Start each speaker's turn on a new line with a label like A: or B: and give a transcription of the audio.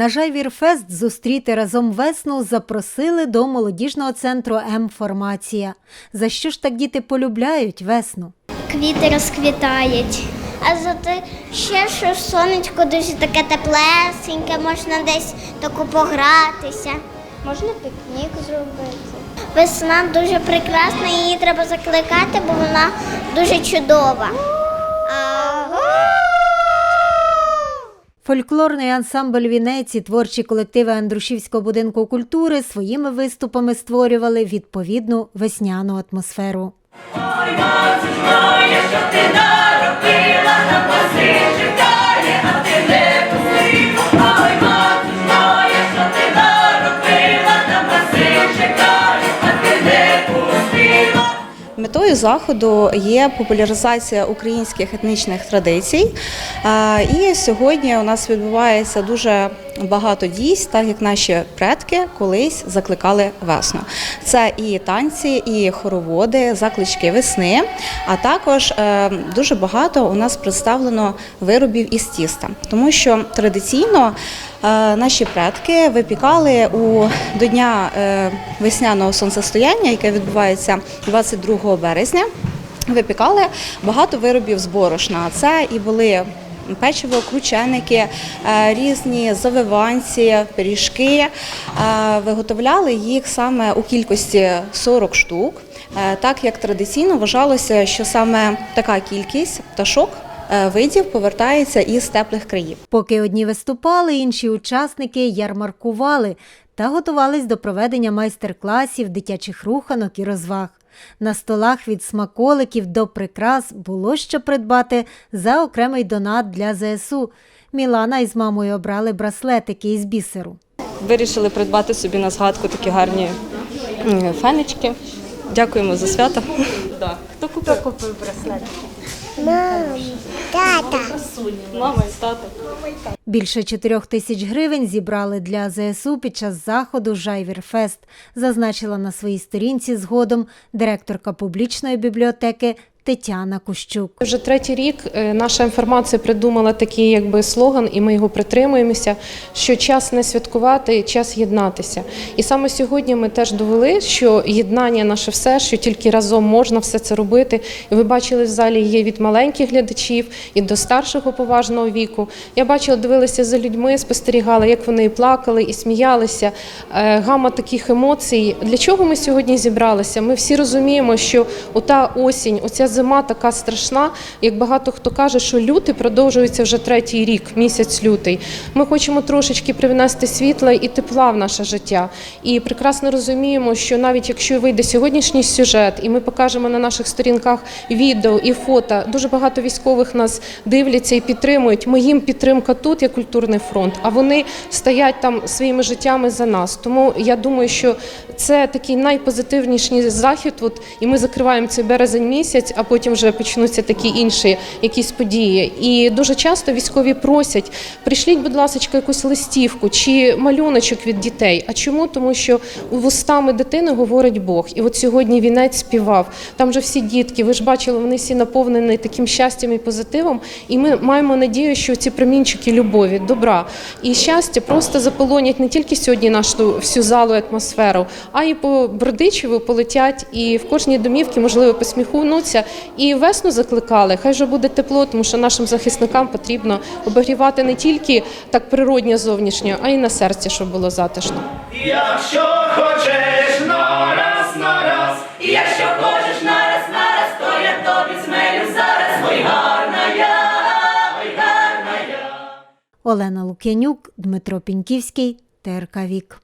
A: На Жайвірфест зустріти разом весну запросили до молодіжного центру М-формація. За що ж так діти полюбляють весну?
B: квіти розквітають. А зате ще що сонечко дуже таке теплесеньке, можна десь таку погратися. Можна пікнік зробити. Весна дуже прекрасна, її треба закликати, бо вона дуже чудова.
A: Фольклорний ансамбль Вінець і творчі колективи Андрушівського будинку культури своїми виступами створювали відповідну весняну атмосферу.
C: Метою заходу є популяризація українських етнічних традицій. І сьогодні у нас відбувається дуже багато дійств, так як наші предки колись закликали весну. Це і танці, і хороводи, заклички весни, а також е, дуже багато у нас представлено виробів із тіста, тому що традиційно. Е, Наші предки випікали у до дня е, весняного сонцестояння, яке відбувається 22 березня. Випікали багато виробів з борошна. Це і були печиво, крученики, е, різні завиванці, пиріжки. Виготовляли їх саме у кількості 40 штук, так як традиційно вважалося, що саме така кількість пташок видів повертається із теплих країв.
A: Поки одні виступали, інші учасники ярмаркували та готувались до проведення майстер-класів, дитячих руханок і розваг. На столах від смаколиків до прикрас було що придбати за окремий донат для ЗСУ. Мілана із мамою обрали браслетики із бісеру.
D: Вирішили придбати собі на згадку такі гарні фенечки. Дякуємо за свято. Хто купив? Хто купив
B: Тата.
D: Мама і тато.
A: Більше чотирьох тисяч гривень зібрали для ЗСУ під час заходу Жайвірфест, зазначила на своїй сторінці згодом директорка публічної бібліотеки Тетяна Кущук.
E: Вже третій рік е, наша інформація придумала такий якби слоган, і ми його притримуємося. Що час не святкувати, час єднатися. І саме сьогодні ми теж довели, що єднання наше все, що тільки разом можна все це робити. І ви бачили в залі є від маленьких глядачів і до старшого поважного віку. Я бачила, дивилася за людьми, спостерігала, як вони і плакали, і сміялися. Е, Гама таких емоцій. Для чого ми сьогодні зібралися? Ми всі розуміємо, що ота осінь, оця зима така страшна, як багато хто каже, що лютий продовжується вже третій рік, місяць лютий. Ми хочемо трошечки привнести світла і тепла в наше життя. І прекрасно розуміємо, що навіть якщо вийде сьогоднішній сюжет, і ми покажемо на наших сторінках відео і фото, дуже багато військових нас дивляться і підтримують. Ми їм підтримка тут є культурний фронт, а вони стоять там своїми життями за нас. Тому я думаю, що це такий найпозитивніший захід. От, і ми закриваємо цей березень місяць, а потім вже почнуться такі інші якісь події. І дуже часто військові просять: прийшліть, будь ласка, якусь листівку чи малюночок від дітей. А чому? Тому що вустами дитини говорить Бог. І от сьогодні вінець співав. Там же всі дітки, ви ж бачили, вони всі наповнені таким щастям і позитивом. І ми маємо надію, що ці промінчики любові, добра і щастя просто заполонять не тільки сьогодні нашу всю залу атмосферу, а й по Бродичеву полетять і в кожній домівці, можливо, посміхнуться. І весну закликали. Хай же буде тепло, тому що нашим захисникам потрібно обігрівати не тільки так природньо зовнішньо, а й на серці, щоб було затишно.
F: Якщо хочеш на раз, на раз, і якщо хочеш на раз, на раз, то я тобі змелю зараз, ой гарна я, ой гарна я.
A: Олена Лук'янюк, Дмитро Піньківський, ТРК Вік.